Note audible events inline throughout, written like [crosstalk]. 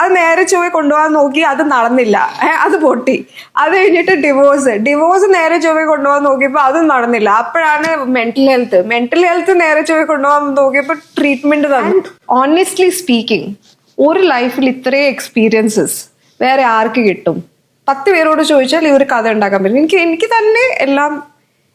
അത് നേരെ ചൊവ്വെ കൊണ്ടുപോകാൻ നോക്കി അത് നടന്നില്ല. അത് പൊട്ടി. അത് കഴിഞ്ഞിട്ട് ഡിവോഴ്സ് ഡിവോഴ്സ് നേരെ ചൊവ്വെ കൊണ്ടുപോകാൻ നോക്കിയപ്പോൾ അതും നടന്നില്ല. അപ്പോഴാണ് മെന്റൽ ഹെൽത്ത് മെന്റൽ ഹെൽത്ത് നേരെ ചൊവ്വെ കൊണ്ടുപോകാൻ നോക്കിയപ്പോൾ ട്രീറ്റ്മെന്റ് തന്നു. ഓണസ്റ്റ്ലി സ്പീക്കിംഗ് ഒരു ലൈഫിൽ ഇത്രയും എക്സ്പീരിയൻസസ് വേറെ ആർക്ക് കിട്ടും? പത്ത് പേരോട് ചോദിച്ചാൽ ഈ ഒരു കഥ ഉണ്ടാക്കാൻ പറ്റും. എനിക്ക് എനിക്ക് തന്നെ എല്ലാം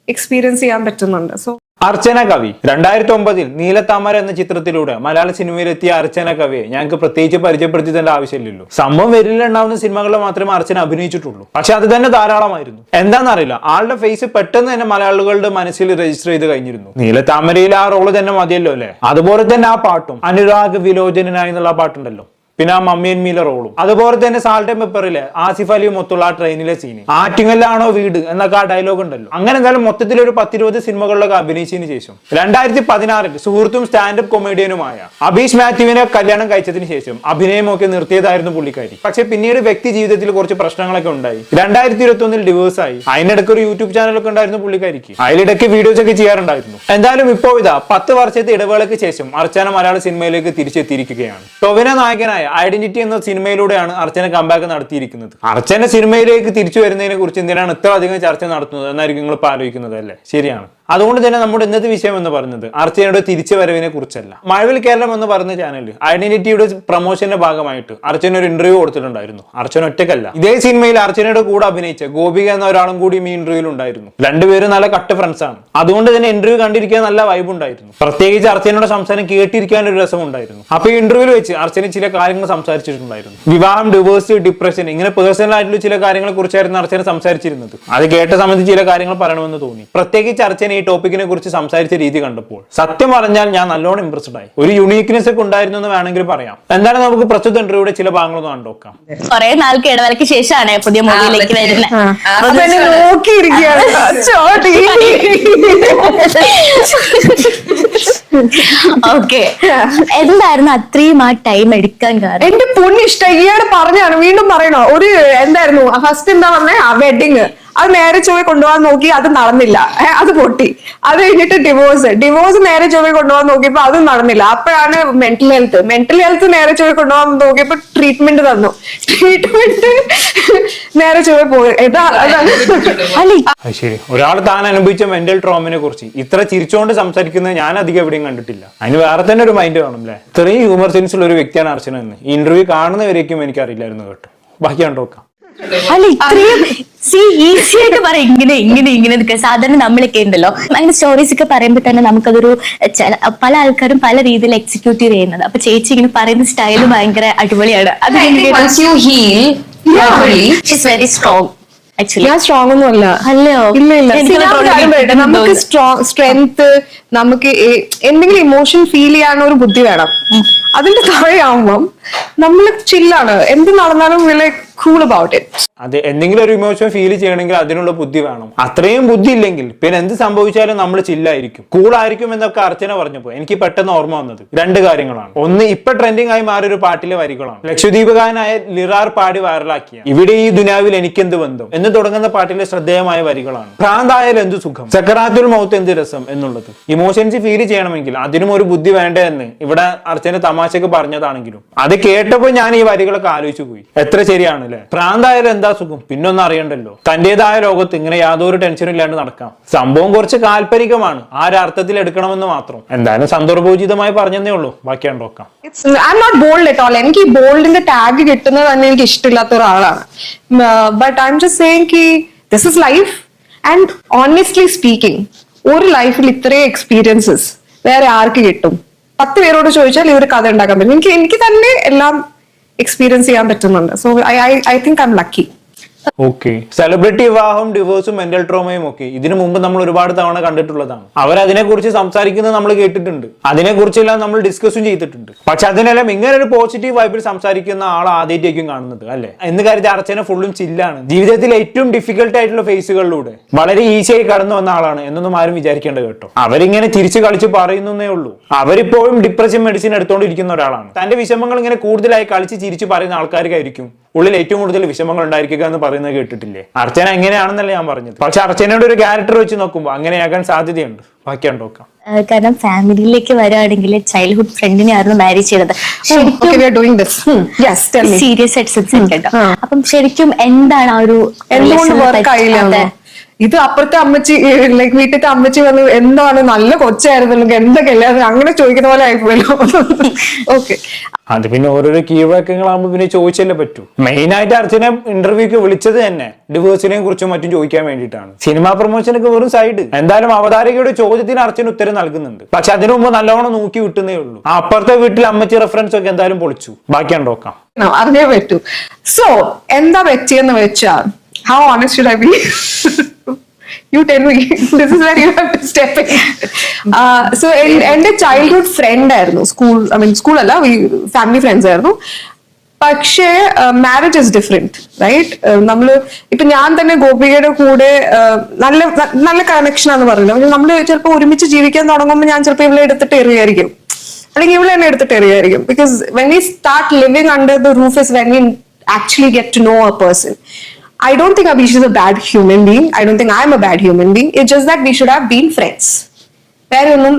എക്സ്പീരിയൻസ് ചെയ്യാൻ പറ്റുന്നുണ്ട്. സോ അർച്ചന കവി. രണ്ടായിരത്തി ഒമ്പതിൽ നീലത്താമര എന്ന ചിത്രത്തിലൂടെ മലയാള സിനിമയിലെത്തിയ അർച്ചന കവിയെ ഞങ്ങൾക്ക് പ്രത്യേകിച്ച് പരിചയപ്പെടുത്തി തന്റെ ആവശ്യമില്ലല്ലോ. സംഭവം വരില്ലുണ്ടാവുന്ന സിനിമകളിൽ മാത്രമേ അർച്ചന അഭിനയിച്ചിട്ടുള്ളൂ. പക്ഷെ അത് തന്നെ ധാരാളമായിരുന്നു. എന്താണെന്നറിയില്ല ആളുടെ ഫേസ് പെട്ടെന്ന് തന്നെ മലയാളികളുടെ മനസ്സിൽ രജിസ്റ്റർ ചെയ്ത് കഴിഞ്ഞിരുന്നു. നീലത്താമരയിൽ ആ റോൾ തന്നെ മതിയല്ലോ അല്ലെ? അതുപോലെ തന്നെ ആ പാട്ടും അനുരാഗ് വിലോചനായി എന്നുള്ള പാട്ടുണ്ടല്ലോ. പിന്നെ ആ മമ്മിയൻ മീല റോളും. അതുപോലെ തന്നെ സാൾട്ട് പെപ്പറിൽ ആസിഫ് അലിയും മൊത്തമുള്ള ആ ട്രെയിനിലെ സീന് ആറ്റിങ്ങലാണോ വീട് എന്നൊക്കെ ആ ഡയലോഗ് ഉണ്ടല്ലോ. അങ്ങനെ എന്തായാലും മൊത്തത്തിൽ ഒരു പത്തിരുപത് സിനിമകളിലൊക്കെ അഭിനയിച്ചതിന് ശേഷം രണ്ടായിരത്തി പതിനാറിൽ സുഹൃത്തും സ്റ്റാൻഡപ്പ് കൊമേഡിയനുമായ അബീഷ് മാത്യുവിനെ കല്യാണം കഴിച്ചതിന് ശേഷം അഭിനയമൊക്കെ നിർത്തിയതായിരുന്നു പുള്ളിക്കാരി. പക്ഷെ പിന്നീട് വ്യക്തി ജീവിതത്തിൽ കുറച്ച് പ്രശ്നങ്ങളൊക്കെ ഉണ്ടായി. രണ്ടായിരത്തി ഇരുപത്തി ഒന്നിൽ ഡിവോഴ്സ് ആയി. അതിനിടയ്ക്ക് ഒരു യൂട്യൂബ് ചാനലൊക്കെ ഉണ്ടായിരുന്നു പുള്ളിക്കാരിക്ക്. അതിലിടയ്ക്ക് വീഡിയോസ് ഒക്കെ ചെയ്യാറുണ്ടായിരുന്നു. എന്തായാലും ഇപ്പോ ഇതാ പത്ത് വർഷത്തെ ഇടവേളയ്ക്ക് ശേഷം അർച്ചന മലയാള സിനിമയിലേക്ക് തിരിച്ചെത്തിയിരിക്കുകയാണ്. ടൊവിന നായകനായ ഐഡന്റിറ്റി എന്ന സിനിമയിലൂടെയാണ് അർച്ചന കമ്പാക്ക് നടത്തിയിരിക്കുന്നത്. അർച്ചന സിനിമയിലേക്ക് തിരിച്ചു വരുന്നതിനെ കുറിച്ച് എന്തിനാണ് ഇത്ര അധികം ചർച്ച നടത്തുന്നത്? എന്നായിരിക്കും നിങ്ങൾ ആലോചിക്കുന്നത് അല്ലേ? ശരിയാണ്. അതുകൊണ്ട് തന്നെ നമ്മുടെ ഇന്നത്തെ വിഷയം എന്ന് പറയുന്നത് അർച്ചനയുടെ തിരിച്ചു വരവിനെ കുറിച്ചല്ല. മഴവിൽ കേരളം എന്ന് പറയുന്ന ചാനൽ ഐഡന്റിറ്റിയുടെ പ്രൊമോഷന്റെ ഭാഗമായിട്ട് അർച്ചന ഒരു ഇന്റർവ്യൂ കൊടുത്തിട്ടുണ്ടായിരുന്നു. അർച്ചന ഒറ്റക്കല്ല ഇതേ സിനിമയിൽ അർച്ചനയുടെ കൂടെ അഭിനയിച്ച ഗോപിക എന്ന ഒരാളും കൂടി ഈ ഇന്റർവ്യൂവിൽ ഉണ്ടായിരുന്നു. രണ്ടുപേരും നല്ല കട്ട് ഫ്രണ്ട്സ് ആണ്. അതുകൊണ്ട് തന്നെ ഇന്റർവ്യൂ കണ്ടിരിക്കാൻ നല്ല വൈബ് ഉണ്ടായിരുന്നു. പ്രത്യേകിച്ച് അർച്ചനയുടെ സംസാരം കേട്ടിരിക്കാൻ ഒരു രസം ഉണ്ടായിരുന്നു. അപ്പൊ ഈ ഇന്റർവ്യൂവിൽ വെച്ച് അർച്ചന ചില കാര്യങ്ങൾ സംസാരിച്ചിട്ടുണ്ടായിരുന്നു. വിവാഹം ഡിവോഴ്സ് ഡിപ്രഷൻ ഇങ്ങനെ പേഴ്സണൽ ആയിട്ടുള്ള ചില കാര്യങ്ങളെ കുറിച്ചായിരുന്നു അർച്ചന സംസാരിച്ചിരുന്നത്. അത് കേട്ട സമയത്ത് ചില കാര്യങ്ങൾ പറയണമെന്ന് തോന്നി. പ്രത്യേകിച്ച് അർച്ചന ഈ ടോപ്പിക്കിനെ കുറിച്ച് സംസാരിച്ച രീതി കണ്ടപ്പോൾ സത്യം പറഞ്ഞാൽ ഞാൻ നല്ലോണം ഇംപ്രസ്ഡ് ആയി. ഒരു യുണീക്നെസ് ഒക്കെ ഉണ്ടായിരുന്നു എന്ന് വേണമെങ്കിൽ പറയാം. എന്തായാലും നമുക്ക് പ്രസ്തുത ഇന്റർവ്യൂടെ ചില ഭാഗങ്ങളൊന്ന് കണ്ടുനോക്കാം. കുറെ നാൾക്ക് ഇടവേളയ്ക്ക് ശേഷമാണ് പുതിയ മൂവിയിലേക്ക് വരുന്നത്. ഓക്കെ. എന്തായിരുന്നു അത്രയും ആ ടൈം എടുക്കാൻ കാരണം? എന്റെ പൊന്നിഷ്ട ഇയാൾ പറഞ്ഞാണ് വീണ്ടും പറയണോ? ഒരു എന്തായിരുന്നു ഫസ്റ്റ് എന്താ പറഞ്ഞേ ആ വെഡിങ് അത് നേരെ ചൊവ്വെ കൊണ്ടുപോകാൻ നോക്കി അത് നടന്നില്ല. അത് പൊട്ടി. അത് കഴിഞ്ഞിട്ട് ഡിവോഴ്സ് ഡിവോഴ്സ് നേരെ ചൊവ്വെ കൊണ്ടുപോകാൻ നോക്കിയപ്പോ അതും നടന്നില്ല. അപ്പോഴാണ് മെന്റൽ ഹെൽത്ത് മെന്റൽ ഹെൽത്ത് നേരെ ചൊവ്വെ കൊണ്ടുപോകാൻ നോക്കിയപ്പോ ട്രീറ്റ്മെന്റ് തന്നു. ട്രീറ്റ്മെന്റ് നേരെ ചൊവ്വെ പോയി. ശരി. ഒരാൾ താൻ അനുഭവിച്ച മെന്റൽ ട്രോമിനെ കുറിച്ച് ഇത്ര ചിരിച്ചുകൊണ്ട് സംസാരിക്കുന്നത് ഞാൻ അധികം എവിടെയും കണ്ടിട്ടില്ല. അതിന് വേറെ തന്നെ ഒരു മൈൻഡ് കാണും അല്ലേ ഇത്രയും ഹ്യൂമർ സെൻസ് ഉള്ള ഒരു വ്യക്തിയാണ് അർച്ചന എന്ന്. ഈ ഇന്റർവ്യൂ കാണുന്നവരേക്കും എനിക്കറിയില്ലായിരുന്നു കേട്ടോ. ബാക്കി കണ്ടോക്കാം. അല്ല ഇത്രയും സി ഈസി ആയിട്ട് പറയും. ഇങ്ങനെ ഇങ്ങനെ ഇങ്ങനെ സാധാരണ നമ്മളൊക്കെ ഉണ്ടല്ലോ. അങ്ങനെ സ്റ്റോറീസ് ഒക്കെ പറയുമ്പോൾ തന്നെ നമുക്കതൊരു പല ആൾക്കാരും പല രീതിയിൽ എക്സിക്യൂട്ട് ചെയ്യുന്നത്. അപ്പൊ ചേച്ചി ഇങ്ങനെ പറയുന്ന സ്റ്റൈൽ ഭയങ്കര അടിപൊളിയാണ്. അത് വെരി സ്ട്രോങ് ഞാൻ സ്ട്രോങ് ഒന്നും അല്ല. അല്ലയോ? ഇല്ല ഇല്ല. നമുക്ക് സ്ട്രോങ് സ്ട്രെങ്ത് നമുക്ക് എന്തെങ്കിലും ഇമോഷൻ ഫീൽ ചെയ്യാനുള്ള ഒരു ബുദ്ധി വേണം. അതിന്റെ താഴെയാവുമ്പം നമ്മൾ ചില്ലാണ് എന്ത് നടന്നാലും കൂൾ അബൌട്ട് ഇറ്റ് അത് എന്തെങ്കിലും ഒരു ഇമോഷൻ ഫീൽ ചെയ്യണമെങ്കിൽ അതിനുള്ള ബുദ്ധി വേണം. അത്രയും ബുദ്ധി ഇല്ലെങ്കിൽ പിന്നെ എന്ത് സംഭവിച്ചാലും നമ്മൾ ചില്ലായിരിക്കും കൂളായിരിക്കും എന്നൊക്കെ അർച്ചന പറഞ്ഞപ്പോൾ എനിക്ക് പെട്ടെന്ന് ഓർമ്മ വന്നത് രണ്ട് കാര്യങ്ങളാണ്. ഒന്ന് ഇപ്പൊ ട്രെൻഡിങ് ആയി മാറിയ ഒരു പാട്ടിലെ വരികളാണ്. ലക്ഷദ്വീപകാരനായ ലിറാർ പാടി വൈറലാക്കിയ ഇവിടെ ഈ ദുനാവിൽ എനിക്കെന്ത് ബന്ധം? എന്ന് തുടങ്ങുന്ന പാട്ടിലെ ശ്രദ്ധേയമായ വരികളാണ്. ഭ്രാന്തായാലും എന്ത് സുഖം? സക്കറാത്തുൽ മൗത്ത് എന്ത് രസം എന്നുള്ളത്. ഇമോഷൻസ് ഫീൽ ചെയ്യണമെങ്കിൽ അതിനും ഒരു ബുദ്ധി വേണ്ടേ എന്ന് ഇവിടെ അർച്ചന തമാശക്ക് പറഞ്ഞതാണെങ്കിലും. അത് കേട്ടപ്പോൾ ഞാൻ ഈ വരികളൊക്കെ ആലോചിച്ചു പോയി. എത്ര ശരിയാണ് അല്ലെ പ്രാന്തായാലും എന്താ സുഖം? പിന്നൊന്നും അറിയണ്ടല്ലോ. തന്റേതായ ലോകത്ത് ഇങ്ങനെ യാതൊരു ടെൻഷനും ഇല്ലാണ്ട് നടക്കാം. സംഭവം കുറച്ച് കാൽപരികമാണ് ആ ഒരു അർത്ഥത്തിൽ എടുക്കണമെന്ന് മാത്രം. എന്തായാലും സന്ദർഭോചിതമായി പറഞ്ഞതേ ഉള്ളൂ. ബാക്കിയാണ് നോക്കാം. എനിക്ക് ഈ ബോൾഡിന്റെ ടാഗ് കിട്ടുന്നത് തന്നെ എനിക്ക് ഇഷ്ടമില്ലാത്ത ഒരാളാണ്. But I'm just saying this is life and honestly speaking ഒരു ലൈഫിൽ ഇത്രയും എക്സ്പീരിയൻസസ് വേറെ ആർക്ക് കിട്ടും? പത്ത് പേരോട് ചോദിച്ചാൽ ഈ ഒരു കഥ ഉണ്ടാക്കാൻ പറ്റും. എനിക്ക് എനിക്ക് തന്നെ എല്ലാം എക്സ്പീരിയൻസ് ചെയ്യാൻ പറ്റുന്നുണ്ട്. So I I think I'm lucky okay celebrity വിവാഹം ഡിവോഴ്സും മെന്റൽ ട്രോമയും ഒക്കെ. ഇതിനു മുമ്പ് നമ്മൾ ഒരുപാട് തവണ കണ്ടിട്ടുള്ളതാണ്. അവർ അതിനെക്കുറിച്ച് സംസാരിക്കുന്നത് നമ്മൾ കേട്ടിട്ടുണ്ട്. അതിനെ കുറിച്ചെല്ലാം നമ്മൾ ഡിസ്കസും ചെയ്തിട്ടുണ്ട്. പക്ഷെ അതിനെല്ലാം ഇങ്ങനെ ഒരു പോസിറ്റീവ് വൈബിൽ സംസാരിക്കുന്ന ആൾ ആദ്യമായിട്ടേക്കും കാണുന്നത് അല്ലെ? എന്ന് കരുതി അർച്ചന ഫുള്ളും ചില്ലാണ് ജീവിതത്തിൽ ഏറ്റവും ഡിഫിക്കൽട്ട് ആയിട്ടുള്ള ഫേസുകളിലൂടെ വളരെ ഈസിയായി കടന്നു വന്ന ആളാണ് എന്നൊന്നും ആരും വിചാരിക്കേണ്ട കേട്ടോ. അവരിങ്ങനെ തിരിച്ചു കളിച്ച് പറയുന്നേ ഉള്ളൂ. അവരിപ്പോഴും ഡിപ്രഷൻ മെഡിസിൻ എടുത്തോണ്ടിരിക്കുന്ന ഒരാളാണ്. തന്റെ വിഷമങ്ങൾ ഇങ്ങനെ കൂടുതലായി കളിച്ച് ചിരിച്ചു പറയുന്ന ആൾക്കാർക്കായിരിക്കും ഉള്ളിൽ ഏറ്റവും കൂടുതൽ വിഷമങ്ങൾ ഉണ്ടായിരിക്കുക എന്ന് പറയുന്നത് കേട്ടിട്ടില്ലേ? അർച്ചന എങ്ങനെയാണെന്നല്ല ഞാൻ പറഞ്ഞത്. പക്ഷെ അർച്ചനയുടെ ഒരു ക്യാരക്ടർ വെച്ച് നോക്കുമ്പോൾ അങ്ങനെയാകാൻ സാധ്യതയുണ്ട്. ബാക്കി നോക്കാം. കാരണം ഫാമിലിയിലേക്ക് വരുവാണെങ്കിൽ ചൈൽഡ്ഹുഡ് ഫ്രണ്ടിനെ ആയിരുന്നു മാരേജ് ചെയ്തത്. Okay, we are doing this. Hmm. Tell me. Serious ആയിട്ട് സംസാരിക്കട്ടോ അപ്പം ശരിക്കും എന്താണ് ആ ഒരു ഇത് അപ്പുറത്തെ അമ്മച്ചി ലൈക്ക് വീട്ടിലത്തെ അമ്മച്ചി വന്ന് എന്താണ് നല്ല കൊച്ചായിരുന്നല്ലോ എന്തൊക്കെയല്ലേ അത് അങ്ങനെ ചോദിക്കുന്ന പോലെ ആയിപ്പോയല്ലോ. ഓക്കെ അത് പിന്നെ ഓരോരോ കീഴ്വഴക്കങ്ങളാകുമ്പോൾ പിന്നെ ചോദിച്ചല്ലേ പറ്റൂ. മെയിൻ ആയിട്ട് അർച്ചന ഇന്റർവ്യൂക്ക് വിളിച്ചത് തന്നെ. ഡിവോഴ്സിനെ കുറിച്ചും മറ്റും ചോദിക്കാൻ വേണ്ടിയിട്ടാണ്. സിനിമാ പ്രൊമോഷനൊക്കെ വെറും സൈഡ് എന്തായാലും അവതാരകയുടെ ചോദ്യത്തിന് അർച്ചന ഉത്തരം നൽകുന്നുണ്ട്. പക്ഷെ അതിനു മുമ്പ് നല്ലോണം നോക്കി വിട്ടുന്നേ ഉള്ളൂ. അപ്പുറത്തെ വീട്ടിൽ അമ്മച്ചി റെഫറൻസ് ഒക്കെ എന്തായാലും പൊളിച്ചു. ബാക്കി ഉണ്ടോക്കാം അറിഞ്ഞേ പറ്റൂ. സോ എന്താ പറ്റിയെന്ന് വെച്ചാൽ how honest I be you tell me this is very you have to step so എന്റെ ചൈൽഡ്ഹുഡ് ഫ്രണ്ട് ആയിരുന്നു. സ്കൂൾ ഐ മീൻ സ്കൂൾ അല്ല ഫാമിലി ഫ്രണ്ട്സ് ആയിരുന്നു. പക്ഷേ മാരേജ് ഇസ് ഡിഫറെന്റ് റൈറ്റ് നമ്മൾ ഇപ്പൊ ഞാൻ തന്നെ ഗോപികയുടെ കൂടെ uh, നല്ല നല്ല കണക്ഷൻ ആണെന്ന് പറഞ്ഞില്ല? നമ്മൾ ചിലപ്പോൾ ഒരുമിച്ച് ജീവിക്കാൻ തുടങ്ങുമ്പോൾ ഞാൻ ചിലപ്പോൾ ഇവളെ എടുത്തിട്ട് എറിയായിരിക്കും അല്ലെങ്കിൽ ഇവിടെ തന്നെ എടുത്തിട്ട് എറിയായിരിക്കും because when we start living under the roof is when we actually get to know a person I don't think Abeesh is a bad human being I don't think I'm a bad human being it just that we should have been friends വേറെ ഒന്നും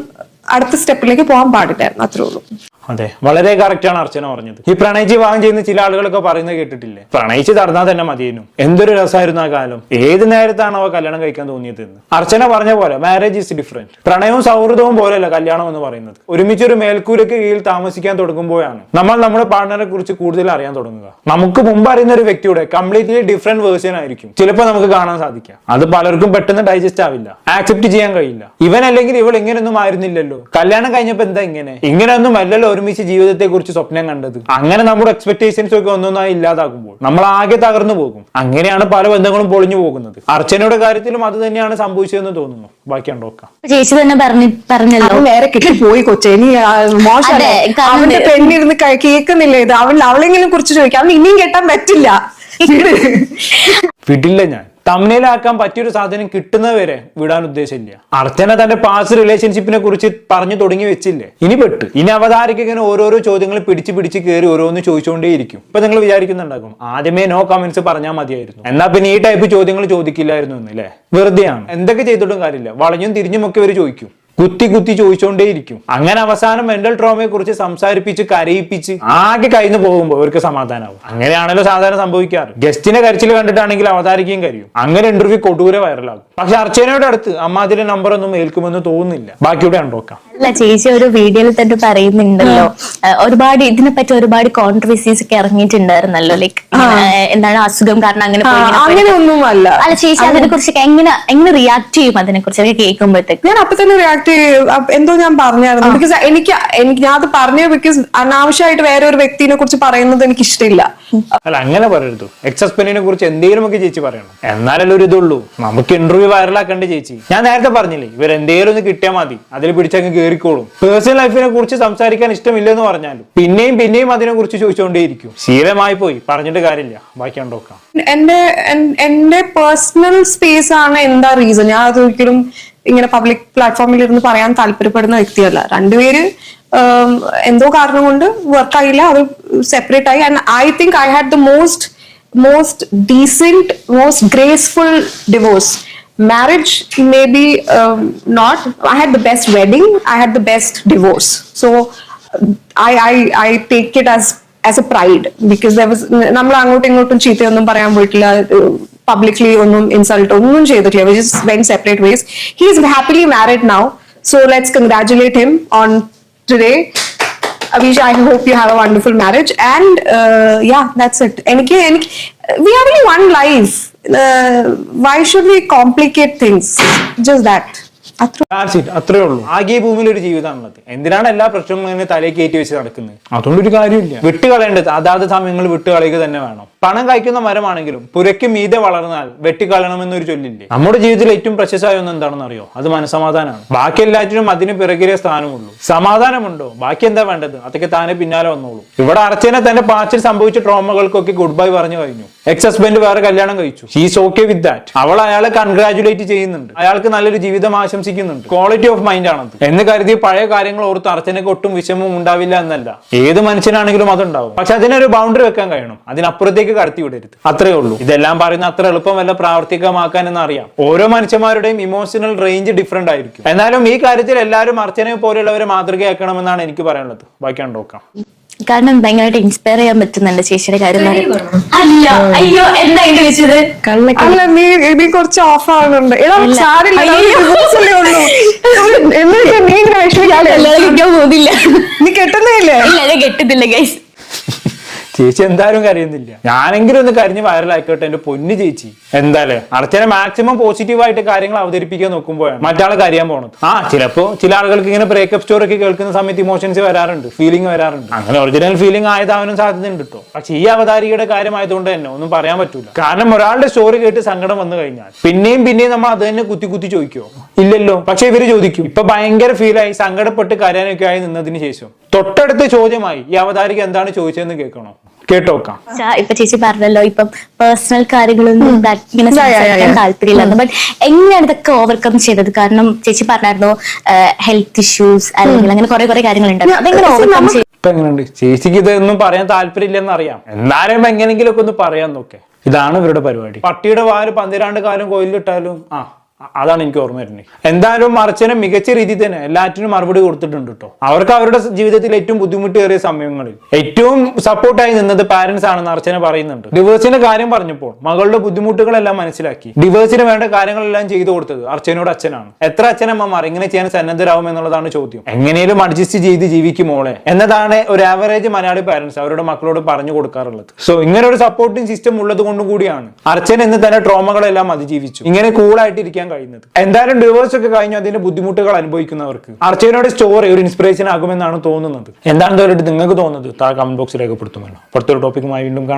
അടുത്ത സ്റ്റെപ്പിലേക്ക് പോകാൻ പാടില്ലായിരുന്നു. അത്രേ ഉള്ളൂ. അതെ. വളരെ correct ആണ് അർച്ചന പറഞ്ഞത്. ഈ പ്രണയിച്ച് വിവാഹം ചെയ്യുന്ന ചില ആളുകളൊക്കെ പറയുന്നത് കേട്ടിട്ടില്ലേ? പ്രണയിച്ച് തടഞ്ഞാൽ തന്നെ മതിയെന്നും എന്തൊരു രസമായിരുന്നു ആ കാലം. ഏത് നേരത്താണ് അവ കല്യാണം കഴിക്കാൻ തോന്നിയത് എന്ന് അർച്ചന പറഞ്ഞ പോലെ മാരേജ് ഇസ് ഡിഫറെന്റ് പ്രണയവും സൗഹൃദവും പോലെയല്ല കല്യാണം എന്ന് പറയുന്നത്. ഒരുമിച്ചൊരു മേൽക്കൂരയ്ക്ക് കീഴിൽ താമസിക്കാൻ തുടങ്ങുമ്പോഴാണ് നമ്മൾ നമ്മുടെ പാർട്ണറെ കുറിച്ച് കൂടുതൽ അറിയാൻ തുടങ്ങുക. നമുക്ക് മുമ്പ് അറിയുന്ന ഒരു വ്യക്തിയുടെ കംപ്ലീറ്റ്ലി ഡിഫറെന്റ് വേർഷൻ ആയിരിക്കും. ചിലപ്പോൾ നമുക്ക് കാണാൻ സാധിക്കാം. അത് പലർക്കും പെട്ടെന്ന് ഡൈജസ്റ്റ് ആവില്ല. ആക്സെപ്റ്റ് ചെയ്യാൻ കഴിയില്ല. ഇവൻ അല്ലെങ്കിൽ ഇവൾ ഇങ്ങനെയൊന്നും ആയിരുന്നില്ലല്ലോ. കല്യാണം കഴിഞ്ഞപ്പോൾ എന്താ ഇങ്ങനെ? ഇങ്ങനെയൊന്നും അല്ലല്ലോ ഒരുമിച്ച് ജീവിതത്തെ കുറിച്ച് സ്വപ്നം കണ്ടത്. അങ്ങനെ നമ്മുടെ എക്സ്പെക്ടേഷൻസ് ഒക്കെ ഒന്നൊന്നായി ഇല്ലാതാക്കുമ്പോൾ നമ്മൾ ആകെ തകർന്നു പോകും. അങ്ങനെയാണ് പല ബന്ധങ്ങളും പൊളിഞ്ഞു പോകുന്നത്. അർച്ചനയുടെ കാര്യത്തിലും അത് തന്നെയാണ് സംഭവിച്ചതെന്ന് തോന്നുന്നു. ബാക്കി ഉണ്ടോക്കാം ചേച്ചി തന്നെ പറഞ്ഞു പറഞ്ഞല്ലോ. നേരെ വേറെ കിട്ടി പോയി കൊച്ചേനി അവന്റെ പെണ്ണിരുന്ന് കേൾക്കുന്നില്ല ഇത്? അവൻ അവളെങ്കിലും കുറിച്ച് ചോദിക്കാം. അവൻ ഇനിയും കെട്ടാൻ പറ്റില്ല. [laughs] [laughs] വിടില്ല ഞാൻ. തമ്മിലാക്കാൻ പറ്റിയൊരു സാധനം കിട്ടുന്നവരെ വിടാൻ ഉദ്ദേശമില്ല അർച്ചന തന്റെ പാസ് റിലേഷൻഷിപ്പിനെ കുറിച്ച് പറഞ്ഞു തുടങ്ങി വെച്ചില്ലേ? ഇനി പെട്ട്. ഇനി അവതാരിക ഇങ്ങനെ ഓരോരോ ചോദ്യങ്ങൾ പിടിച്ച് പിടിച്ച് കയറി ഓരോന്ന് ചോദിച്ചുകൊണ്ടേയിരിക്കും ഇപ്പൊ നിങ്ങൾ വിചാരിക്കുന്നുണ്ടാകും ആദ്യമേ നോ കമന്റ്സ് പറഞ്ഞാൽ മതിയായിരുന്നു. എന്നാ പിന്നെ ഈ ടൈപ്പ് ചോദ്യങ്ങൾ ചോദിക്കില്ലായിരുന്നു എന്നല്ലേ വെറുതെയാണ്. എന്തൊക്കെ ചെയ്തിട്ടും കാര്യമില്ല. വളഞ്ഞും തിരിഞ്ഞും ഒക്കെ ഇവർ ചോദിക്കും. കുത്തി കുത്തി ചോദിച്ചുകൊണ്ടേയിരിക്കും അങ്ങനെ അവസാനം മെന്റൽ ട്രോമയെ കുറിച്ച് സംസാരിപ്പിച്ച് കരയിപ്പിച്ച് ആകെ കഴിഞ്ഞു പോകുമ്പോൾ അവർക്ക് സമാധാനമാവും അങ്ങനെയാണല്ലോ സാധാരണ സംഭവിക്കാറ്. ഗസ്റ്റിനെ കരച്ചിൽ കണ്ടിട്ടാണെങ്കിൽ അവതാരിക്കുകയും കരയും. അങ്ങനെ ഇന്റർവ്യൂ കൊടൂരെ വൈറലാകും പക്ഷെ അർച്ചനയുടെ അടുത്ത് അമ്മ നമ്പർ ഒന്നും ഏൽക്കുമെന്ന് തോന്നുന്നില്ല. ബാക്കിയുടെ ഉണ്ടോക്കാം അല്ല ചേച്ചി ഒരു വീഡിയോയിൽ തന്നെ പറയുന്നുണ്ടല്ലോ. ഒരുപാട് ഇതിനെ പറ്റി ഒരുപാട് കോൺട്രവേഴ്സീസ് ഒക്കെ ഇറങ്ങിയിട്ടുണ്ടായിരുന്നല്ലോ. ലൈക്ക് എന്താണ് അസുഖം കാരണം അങ്ങനെ ആ, പോയി, അങ്ങനെ ഒന്നും അല്ല അല്ല ചേച്ചി അതിനെ കുറിച്ചൊക്കെ എങ്ങനെ എങ്ങനെ റിയാക്ട് ചെയ്യും അതിനെ കുറിച്ച് കേൾക്കുമ്പോഴത്തേക്ക്. ഞാൻ അപ്പൊ തന്നെ റിയാക്ട് എന്തോ ഞാൻ പറഞ്ഞായിരുന്നു. ബിക്കോസ് എനിക്ക് എനിക്ക് ഞാൻ അത് പറഞ്ഞു ബിക്കോസ് അനാവശ്യമായിട്ട് വേറെ ഒരു വ്യക്തിനെ കുറിച്ച് പറയുന്നത് എനിക്ക് ഇഷ്ടമില്ല അല്ല അങ്ങനെ പറയരുത്. എക്സ് ഹസ്ബൻഡിനെ കുറിച്ച് എന്തെങ്കിലും ഒക്കെ ചേച്ചി പറയണം. എന്നാലല്ലേ ഒരു ഇതുള്ളൂ. നമുക്ക് ഇന്റർവ്യൂ വൈറലാക്കണ്ടേ ചേച്ചി. ഞാൻ നേരത്തെ പറഞ്ഞില്ലേ ഇവർ എന്തെങ്കിലും ഒന്ന് കിട്ടിയാൽ മതി അതിൽ പിടിച്ചങ്ങ് കേറിക്കോളും. പേഴ്സണൽ ലൈഫിനെ കുറിച്ച് സംസാരിക്കാൻ ഇഷ്ടമില്ലെന്ന് പറഞ്ഞാലും പിന്നെയും പിന്നെയും അതിനെ കുറിച്ച് ചോദിച്ചുകൊണ്ടേയിരിക്കും ശീലമായി പോയി പറഞ്ഞിട്ട് കാര്യമില്ല. ബാക്കി കണ്ടോക്കാം എന്റെ എന്റെ പേഴ്സണൽ സ്പേസ് ആണ് എന്താ റീസൺ ഞാൻ അത് ഒരിക്കലും ഇങ്ങനെ പബ്ലിക് പ്ലാറ്റ്ഫോമിൽ ഇരുന്ന് പറയാൻ താല്പര്യപ്പെടുന്ന വ്യക്തിയല്ല. രണ്ടുപേര് എന്തോ കാരണം കൊണ്ട് വർക്ക് ആയില്ല അത് സെപ്പറേറ്റ് ആയി. And I think I had the most most decent most graceful divorce marriage maybe um, not i had the best wedding i had the best divorce so i i i take it as as a pride because there was നമ്മൾ അങ്ങോട്ടും ഇങ്ങോട്ടും ചീത്തയൊന്നും പറയാൻ പോയിട്ടില്ല publicly ഒന്നും insult ഒന്നും ചെയ്തിട്ടില്ല which is when separate ways he is happily married now so let's congratulate him on today Avish, I hope you have a wonderful marriage and yeah that's it it. എനിക്ക് എനിക്ക് we have only one life why should we complicate things just that that. അത്ര ഉള്ളൂ. ആകെ ഭൂമിയിൽ ഒരു ജീവിതമാണുള്ളത്. എന്തിനാണ് എല്ലാ പ്രശ്നങ്ങളും ഇങ്ങനെ തലയിൽ കയറ്റി വെച്ച് നടക്കുന്നത്? അതുകൊണ്ട് ഒരു കാര്യമില്ല. വിട്ടുകളയേണ്ടത്. അതാത് സമയങ്ങൾ വിട്ടുകളയുക തന്നെ വേണം. പണം കഴിക്കുന്ന മരമാണെങ്കിലും പുരയ്ക്ക് മീതെ വളർന്നാൽ വെട്ടിക്കളയണമെന്നൊരു ചൊല്ലില്ലേ? നമ്മുടെ ജീവിതത്തിൽ ഏറ്റവും പ്രശസ്തമായ ഒന്ന് എന്താണെന്ന് അറിയോ? അത് മനസമാധാനമാണ് ബാക്കി എല്ലാറ്റിനും അതിന് പിറകിലെ സ്ഥാനമുള്ളൂ. സമാധാനമുണ്ടോ? ബാക്കി എന്താ വേണ്ടത്? അതൊക്കെ താനെ പിന്നാലെ വന്നോളൂ. ഇവിടെ അർച്ചനെ തന്റെ പാച്ചിൽ സംഭവിച്ച ട്രോമകൾക്കൊക്കെ ഗുഡ് ബൈ പറഞ്ഞു കഴിഞ്ഞു. എക്സ് ഹസ്ബൻഡ് വേറെ കല്യാണം കഴിച്ചു. ഹീസ് ഓക്കെ വിത്ത് ദാറ്റ് അവൾ അയാളെ കൺഗ്രാചുലേറ്റ് ചെയ്യുന്നുണ്ട്. അയാൾക്ക് നല്ലൊരു ജീവിതം ആശംസിക്കുന്നുണ്ട്. ക്വാളിറ്റി ഓഫ് മൈൻഡ് ആണത്. എന്ന് കരുതി പഴയ കാര്യങ്ങൾ ഓർത്ത് അർച്ചനയ്ക്ക് ഒട്ടും വിഷമവും ഉണ്ടാവില്ല എന്നല്ല. ഏത് മനുഷ്യനാണെങ്കിലും അതുണ്ടാവും. പക്ഷെ അതിനൊരു ബൗണ്ടറി വെക്കാൻ കഴിയണം. അതിനപ്പുറത്തേക്ക് ജയിലിലേക്ക് കടത്തി വിടരുത്. അത്രേ ഉള്ളൂ. ഇതെല്ലാം പറയുന്ന അത്ര എളുപ്പം വല്ല എന്നറിയാം അറിയാം. ഓരോ മനുഷ്യന്മാരുടെയും ഇമോഷണൽ റേഞ്ച് ഡിഫറെന്റ് ആയിരിക്കും. എന്നാലും ഈ കാര്യത്തിൽ എല്ലാവരും അർച്ചനയെ പോലെയുള്ളവരെ മാതൃകയാക്കണമെന്നാണ് എനിക്ക് പറയാനുള്ളത്. ബാക്കിയാണ് നോക്കാം. കാരണം ഭയങ്കരമായിട്ട് ഇൻസ്പയർ ചെയ്യാൻ പറ്റുന്നുണ്ട് ചേച്ചിയുടെ കാര്യം പറയുന്നത്. അല്ല അയ്യോ എന്താ അല്ല നീ നീ കുറച്ച് ഓഫ് [laughs] എന്നിട്ട് നീ കെട്ടുന്നില്ലേ ഇല്ല ഞാൻ കെട്ടുന്നില്ല ഗൈസ് ചേച്ചി എന്തായാലും കരയുന്നില്ല. ഞാനെങ്കിലും ഒന്ന് കരഞ്ഞ് വൈറലായിക്കോട്ടെ എന്റെ പൊന്ന് ചേച്ചി. എന്തായാലും? അർച്ചന മാക്സിമം പോസിറ്റീവായിട്ട് കാര്യങ്ങൾ അവതരിപ്പിക്കാൻ നോക്കുമ്പോഴാണ്. മറ്റാൾ കരയാൻ പോണത്. ആ ചിലപ്പോ ചില ആളുകൾക്ക് ഇങ്ങനെ ബ്രേക്കപ്പ് സ്റ്റോറി ഒക്കെ കേൾക്കുന്ന സമയത്ത് ഇമോഷൻസ് വരാറുണ്ട് ഫീലിംഗ് വരാറുണ്ട്. അങ്ങനെ ഒറിജിനൽ ഫീലിംഗ് ആയതാവാനും സാധ്യതയുണ്ട് കേട്ടോ പക്ഷെ ഈ അവതാരികയുടെ കാര്യമായതുകൊണ്ട് തന്നെ ഒന്നും പറയാൻ പറ്റൂല. കാരണം ഒരാളുടെ സ്റ്റോറി കേട്ട് സങ്കടം വന്നു കഴിഞ്ഞാൽ പിന്നെയും പിന്നെയും നമ്മൾ അത് തന്നെ കുത്തി കുത്തി ചോദിക്കുമോ ഇല്ലല്ലോ. പക്ഷെ ഇവർ ചോദിക്കും. ഇപ്പൊ ഭയങ്കര ഫീലായി സങ്കടപ്പെട്ട് കരയാനൊക്കെ ആയി നിന്നതിന് ശേഷം. തൊട്ടടുത്ത ചോദ്യമായി ഈ അവതാരിക എന്താണ് ചോദിച്ചതെന്ന് കേൾക്കണോ? കേട്ടോക്കാം. ഇപ്പൊ ചേച്ചി പറഞ്ഞല്ലോ ഇപ്പം പേഴ്സണൽ കാര്യങ്ങളൊന്നും താല്പര്യമില്ല ഇങ്ങനെ സംസാരിക്കാൻ താല്പര്യമില്ലെന്ന് ബട്ട് എങ്ങനെയാണ് ഇതൊക്കെ ഓവർകം ചെയ്തത്? കാരണം ചേച്ചി പറഞ്ഞായിരുന്നു ഹെൽത്ത് ഇഷ്യൂസ് അല്ലെങ്കിൽ അങ്ങനെ കുറെ കുറെ കാര്യങ്ങളുണ്ട്. അതെങ്ങനെ ഓവർകം ചെയ്തു? ഇപ്പൊ എങ്ങനെയുണ്ട്? ചേച്ചിക്ക് ഇതൊന്നും പറയാൻ താല്പര്യമില്ലെന്ന് അറിയാം. എന്നാലും എങ്ങനെങ്കിലും ഒക്കെ ഒന്ന് പറയാൻ നോക്കെ. ഇതാണ് ഇവരുടെ പരിപാടി. പട്ടിയുടെ വാൽ പന്തിരാണ്ട് കാലം കോയിലിട്ടാലും ആ അതാണ് എനിക്ക് ഓർമ്മ വരുന്നത്. എന്തായാലും അർച്ചന മികച്ച രീതിയിൽ തന്നെ എല്ലാറ്റിനും മറുപടി കൊടുത്തിട്ടുണ്ട് കേട്ടോ. അവർക്ക് അവരുടെ ജീവിതത്തിൽ ഏറ്റവും ബുദ്ധിമുട്ടേറിയ സമയങ്ങളിൽ ഏറ്റവും സപ്പോർട്ടായി നിന്നത് പാരന്റ്സ് ആണെന്ന് അർച്ചന പറയുന്നുണ്ട്. ഡിവേഴ്സിന്റെ കാര്യം പറഞ്ഞപ്പോൾ മകളുടെ ബുദ്ധിമുട്ടുകളെല്ലാം മനസ്സിലാക്കി. ഡിവേഴ്സിന് വേണ്ട കാര്യങ്ങളെല്ലാം ചെയ്തു കൊടുത്തത് അർച്ചനയോട് അച്ഛനാണ്. എത്ര അച്ഛനമ്മമാർ ഇങ്ങനെ ചെയ്യാൻ സന്നദ്ധരാകും എന്നുള്ളതാണ് ചോദ്യം. എങ്ങനെയും അഡ്ജസ്റ്റ് ചെയ്ത് ജീവിക്കും മോളെ എന്നതാണ് ഒരു ആവറേജ് മലയാളി പാരന്റ്സ് അവരുടെ മക്കളോട് പറഞ്ഞു കൊടുക്കാറുള്ളത്. സോ ഇങ്ങനെ ഒരു സപ്പോർട്ടിംഗ് സിസ്റ്റം ഉള്ളത് കൊണ്ടും കൂടിയാണ് അർച്ചന എന്ന് തന്നെ ട്രോമകളെല്ലാം അതിജീവിച്ചു. ഇങ്ങനെ കൂളായിട്ട് ഇരിക്കാൻ കഴിയുന്നത്? എന്തായാലും ഡിവോഴ്സ് ഒക്കെ കഴിഞ്ഞു അതിന്റെ ബുദ്ധിമുട്ടുകൾ അനുഭവിക്കുന്നവർക്ക് അർച്ചനയുടെ സ്റ്റോറി ഒരു ഇൻസ്പിറേഷൻ ആകുമെന്നാണ് തോന്നുന്നത്. എന്താണ് നിങ്ങൾക്ക് തോന്നുന്നത്? താഴെ കമന്റ് ബോക്സിൽ രേഖപ്പെടുത്തുമല്ലോ. അടുത്തൊരു ടോപ്പിക്കുമായി വീണ്ടും കാണാം.